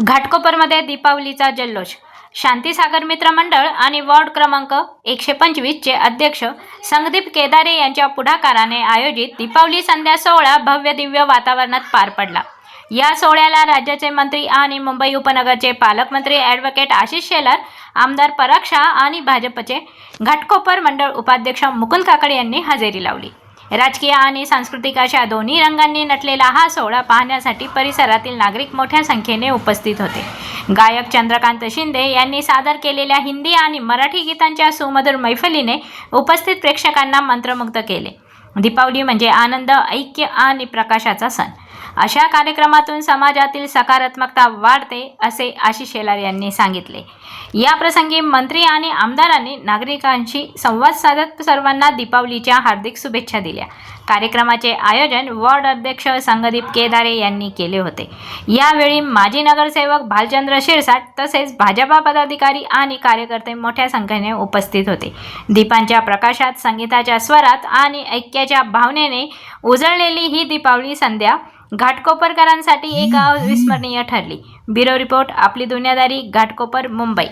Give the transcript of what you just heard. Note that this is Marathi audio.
घाटकोपरमध्ये दीपावलीचा जल्लोष. शांतीसागर मित्र मंडळ आणि वॉर्ड क्रमांक एकशे पंचवीसचे अध्यक्ष संगदीप केदारे यांच्या पुढाकाराने आयोजित दीपावली संध्या सोहळा भव्य दिव्य वातावरणात पार पडला. या सोहळ्याला राज्याचे मंत्री आणि मुंबई उपनगरचे पालकमंत्री ॲडव्होकेट आशिष शेलार आमदार पराग शाह आणि भाजपचे घाटकोपर मंडळ उपाध्यक्ष मुकुंद काकडे यांनी हजेरी लावली. राजकीय आणि सांस्कृतिक अशा दोन्ही रंगांनी नटलेला हा सोहळा पाहण्यासाठी परिसरातील नागरिक मोठ्या संख्येने उपस्थित होते. गायक चंद्रकांत शिंदे यांनी सादर केलेल्या हिंदी आणि मराठी गीतांच्या सुमधुर मैफलीने उपस्थित प्रेक्षकांना मंत्रमुग्ध केले. दीपावली म्हणजे आनंद ऐक्य आणि प्रकाशाचा सण. अशा कार्यक्रमातून समाजातील सकारात्मकता वाढते असे आशिष शेलार यांनी सांगितले. या प्रसंगी मंत्री आणि आमदारांनी नागरिकांशी संवाद साधत सर्वांना दीपावलीच्या हार्दिक शुभेच्छा दिल्या. कार्यक्रमाचे आयोजन वॉर्ड अध्यक्ष संगदीप केदारे यांनी केले होते. यावेळी माजी नगरसेवक भालचंद्र शिरसाट तसेच भाजपा पदाधिकारी आणि कार्यकर्ते मोठ्या संख्येने उपस्थित होते. दीपांच्या प्रकाशात संगीताच्या स्वरात आणि ऐक्याच्या भावनेने उजळलेली ही दीपावली संध्या घाटकोपरकरांसाठी एक अविस्मरणीय ठरली. ब्युरो रिपोर्ट आपली दुनियादारी घाटकोपर मुंबई.